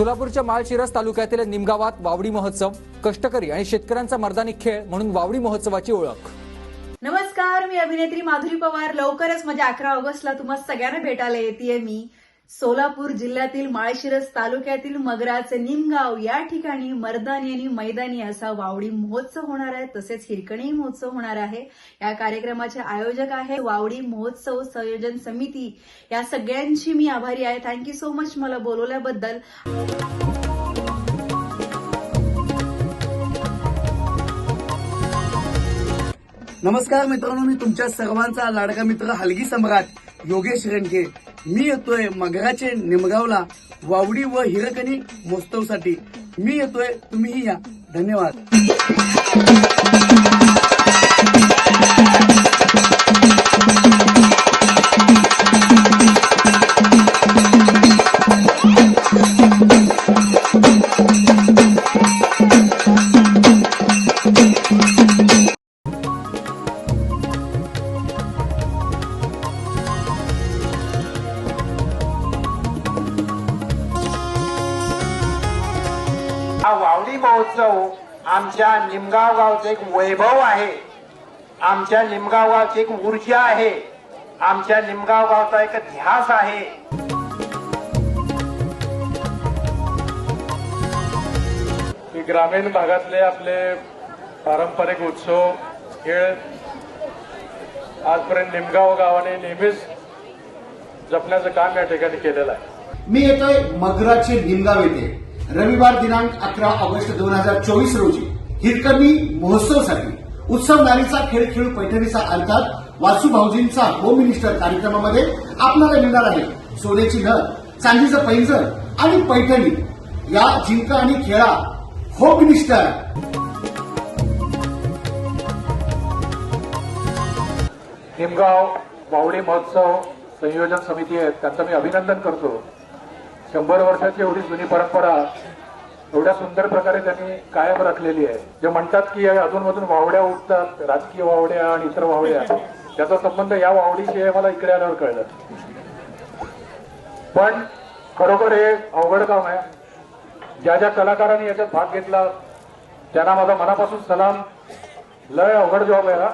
सोलापूरच्या माळशिरस तालुक्यातील निमगावात वावडी महोत्सव कष्टकरी आणि शेतकऱ्यांचा मर्दानी खेळ म्हणून वावडी महोत्सवाची ओळख. नमस्कार मी अभिनेत्री माधुरी पवार. लवकरच म्हणजे अकरा ऑगस्टला तुम्हाला सगळ्यांना भेटायला येते मी. सोलापूर जिल्ह्यातील माळशिरस तालुक्यातील मगराचे निमगाव या ठिकाणी मर्दानी आणि मैदानी असा वावडी महोत्सव होणार आहे. तसेच हिरकणी महोत्सव होणार आहे. या कार्यक्रमाचे आयोजक आहे वावडी महोत्सव संयोजन समिती. या सगळ्यांची मी आभारी आहे. थँक्यू सो मच मला बोलवल्याबद्दल. नमस्कार मित्रांनो. मी तुमच्या सर्वांचा लाडका मित्र हलगी सम्राट योगेश रेणके. मी येतोय मगराचे निमगावला वावडी व हिरकणी महोत्सवसाठी. मी येतोय तुम्हीही या. धन्यवाद. हा वावडी महोत्सव आमच्या निमगाव गावचं एक वैभव आहे. आमच्या निमगाव गावची एक ऊर्जा आहे. आमच्या निमगाव गावचा एक ध्यास आहे. ग्रामीण भागातले आपले पारंपरिक उत्सव खेळ आजपर्यंत निमगाव गावाने नेहमीच जपण्याचं काम या ठिकाणी केलेलं आहे. मी येतोय मगराचे निमगाव येथे. रविवार दिनांक अकरा ऑगस्ट दोन हजार चोवीस रोजी हिरकमी महोत्सवसाठी उत्सव नारीचा खेळ खेळ पैठणीचा अर्थात वासू भाऊजींचा होम मिनिस्टर कार्यक्रमामध्ये आपल्याला मिळणार आहे. सोन्याची नथ चांदीचं पैंजण आणि पैठणी. या जिंका आणि खेळा होम मिनिस्टर हिमगाव वावडी महोत्सव संयोजन समिती आहेत त्यांचं मी अभिनंदन करतो. शंभर वर्षाची एवढी जुनी परंपरा एवढ्या सुंदर प्रकारे त्यांनी कायम राखलेली आहे. जे म्हणतात की अधूनमधून वावड्या उठतात राजकीय वावड्या आणि इतर वावड्या त्याचा संबंध या वावडीशी आहे मला इकडे आल्यावर कळलं. पण खरोखर हे अवघड काम आहे. ज्या ज्या कलाकारांनी याच्यात भाग घेतला त्यांना माझा मनापासून सलाम. लय अवघड जॉब आहे हा.